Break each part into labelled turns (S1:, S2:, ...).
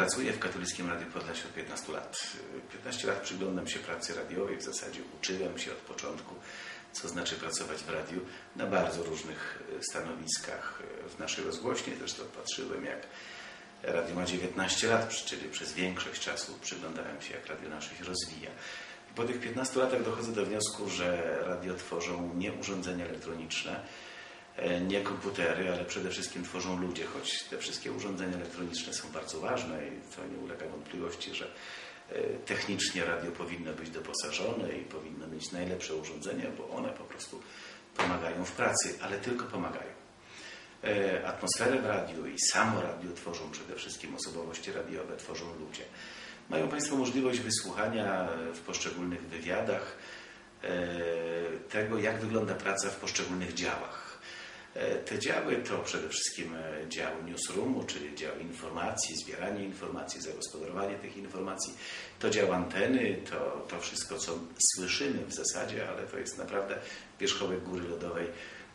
S1: Pracuję w Katolickim Radiu Podlasie od 15 lat. 15 lat przyglądam się pracy radiowej, w zasadzie uczyłem się od początku, co znaczy pracować w radiu na bardzo różnych stanowiskach. W naszej rozgłośni zresztą patrzyłem, jak radio ma 19 lat, czyli przez większość czasu przyglądałem się, jak radio nasze się rozwija. Po tych 15 latach dochodzę do wniosku, że radio tworzą nie urządzenia elektroniczne, E, nie komputery, ale przede wszystkim tworzą ludzie, choć te wszystkie urządzenia elektroniczne są bardzo ważne i to nie ulega wątpliwości, że e, technicznie radio powinno być doposażone i powinno mieć najlepsze urządzenia, bo one po prostu pomagają w pracy, ale tylko pomagają. E, atmosferę w radiu i samo radio tworzą przede wszystkim osobowości radiowe, tworzą ludzie. Mają Państwo możliwość wysłuchania w poszczególnych wywiadach tego, jak wygląda praca w poszczególnych działach E, te działy to przede wszystkim e, dział newsroomu, czyli dział informacji, zbieranie informacji, zagospodarowanie tych informacji. To dział anteny, to, to wszystko, co słyszymy w zasadzie, ale to jest naprawdę wierzchołek góry lodowej.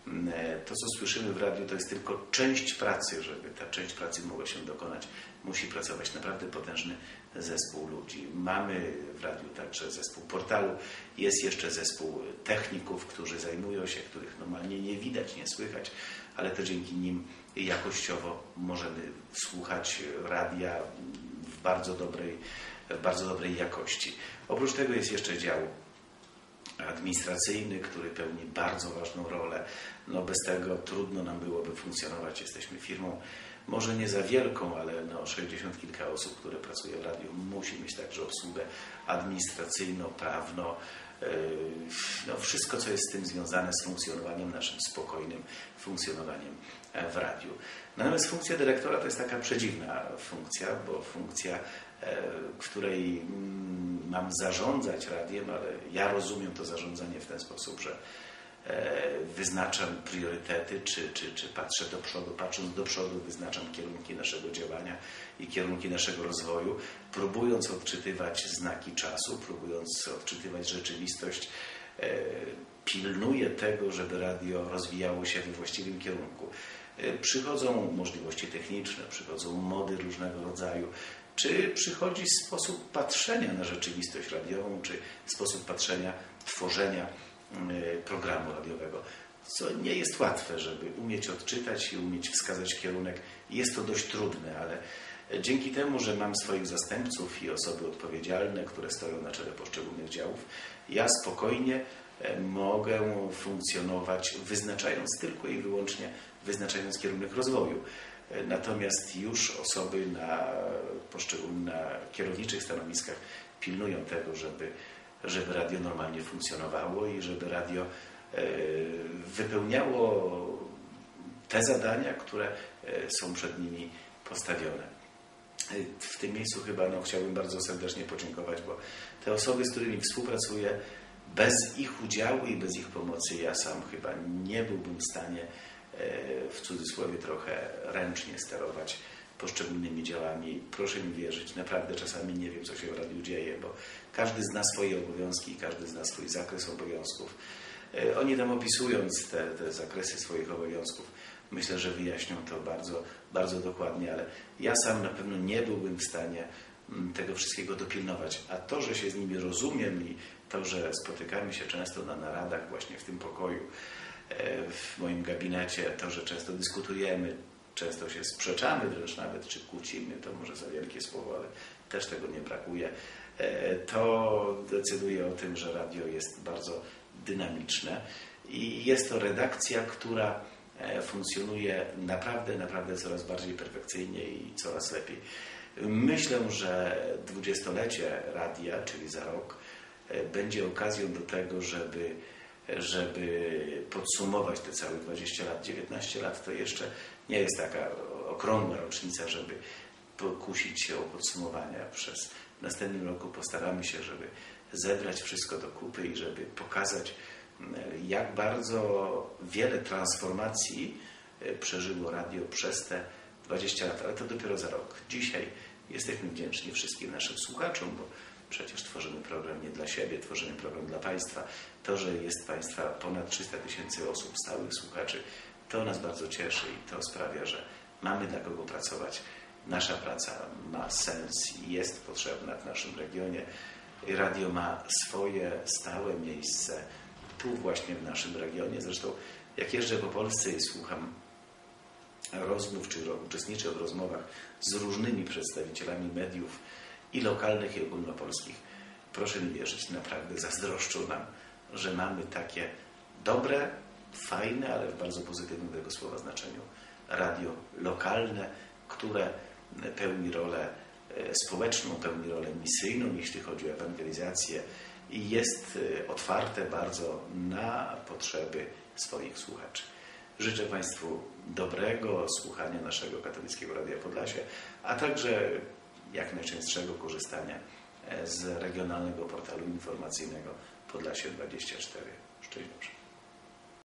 S1: E, to, co słyszymy w radiu, to jest tylko część pracy. Żeby ta część pracy mogła się dokonać, musi pracować naprawdę potężny zespół ludzi. Mamy w radiu także zespół portalu, jest jeszcze zespół techników, którzy zajmują się, których normalnie nie widać, nie słychać, ale to dzięki nim jakościowo możemy słuchać radia w bardzo dobrej, w bardzo dobrej jakości. Oprócz tego jest jeszcze dział administracyjny, który pełni bardzo ważną rolę. No bez tego trudno nam byłoby funkcjonować. Jesteśmy firmą może nie za wielką, ale no 60 kilka osób, które pracuje w radiu, musi mieć także obsługę administracyjną, prawną, yy, no wszystko, co jest z tym związane z funkcjonowaniem naszym spokojnym funkcjonowaniem e, w radiu. Natomiast funkcja dyrektora to jest taka przedziwna funkcja, bo funkcja, e, której mm, mam zarządzać radiem, ale ja rozumiem to zarządzanie w ten sposób, że E, wyznaczam priorytety, czy, czy, czy patrzę do przodu, patrząc do przodu wyznaczam kierunki naszego działania i kierunki naszego rozwoju, próbując odczytywać znaki czasu, próbując odczytywać rzeczywistość, e, pilnuję tego, żeby radio rozwijało się we właściwym kierunku. E, przychodzą możliwości techniczne, przychodzą mody różnego rodzaju, czy przychodzi sposób patrzenia na rzeczywistość radiową, czy sposób patrzenia, tworzenia Y, programu radiowego. Co nie jest łatwe, żeby umieć odczytać i umieć wskazać kierunek. Jest to dość trudne, ale dzięki temu, że mam swoich zastępców i osoby odpowiedzialne, które stoją na czele poszczególnych działów, ja spokojnie e, mogę funkcjonować wyznaczając tylko i wyłącznie wyznaczając kierunek rozwoju. E, natomiast już osoby na poszczególnych kierowniczych stanowiskach pilnują tego, żeby żeby radio normalnie funkcjonowało i żeby radio e, wypełniało te zadania, które e, są przed nimi postawione. W tym miejscu chyba no, chciałbym bardzo serdecznie podziękować, bo te osoby, z którymi współpracuję, bez ich udziału i bez ich pomocy ja sam chyba nie byłbym w stanie w cudzysłowie trochę ręcznie sterować poszczególnymi działami. Proszę mi wierzyć, naprawdę czasami nie wiem, co się w radiu dzieje, bo każdy zna swoje obowiązki i każdy zna swój zakres obowiązków. E, oni tam opisując te, te zakresy swoich obowiązków, myślę, że wyjaśnią to bardzo, bardzo dokładnie, ale ja sam na pewno nie byłbym w stanie mm, tego wszystkiego dopilnować. A to, że się z nimi rozumiem i to, że spotykamy się często na naradach właśnie w tym pokoju, e, w moim gabinecie, to, że często dyskutujemy, często się sprzeczamy wręcz nawet, czy kłócimy, to może za wielkie słowo, ale też tego nie brakuje, e, to decyduje o tym, że radio jest bardzo dynamiczne i jest to redakcja, która e, funkcjonuje naprawdę, naprawdę coraz bardziej perfekcyjnie i coraz lepiej. Myślę, że dwudziestolecie radia, czyli za rok, e, będzie okazją do tego, żeby żeby podsumować te całe 20 lat, 19 lat, to jeszcze nie jest taka okrągła rocznica, żeby pokusić się o podsumowania. Przez w następnym roku postaramy się, żeby zebrać wszystko do kupy i żeby pokazać, jak bardzo wiele transformacji e, przeżyło radio przez te 20 lat, ale to dopiero za rok. Dzisiaj jesteśmy wdzięczni wszystkim naszym słuchaczom, bo Przecież tworzymy program nie dla siebie, tworzymy program dla Państwa. To, że jest Państwa ponad 300 tysięcy osób, stałych słuchaczy, to nas bardzo cieszy i to sprawia, że mamy dla kogo pracować nasza praca ma sens i jest potrzebna w naszym regionie. Radio ma swoje stałe miejsce tu właśnie w naszym regionie. Zresztą jak jeżdżę po Polsce i słucham rozmów, czy uczestniczę w rozmowach z różnymi przedstawicielami mediów i lokalnych, i ogólnopolskich, proszę mi wierzyć, naprawdę zazdroszczą nam, że mamy takie dobre, fajne, ale w bardzo pozytywnym tego słowa znaczeniu radio lokalne, które pełni rolę e, społeczną, pełni rolę misyjną, jeśli chodzi o ewangelizację i jest e, otwarte bardzo na potrzeby swoich słuchaczy. Życzę Państwu dobrego słuchania naszego katolickiego Radia Podlasie, a także jak najczęstszego korzystania e, z regionalnego portalu informacyjnego Podlasie 24. Szczęść Boże.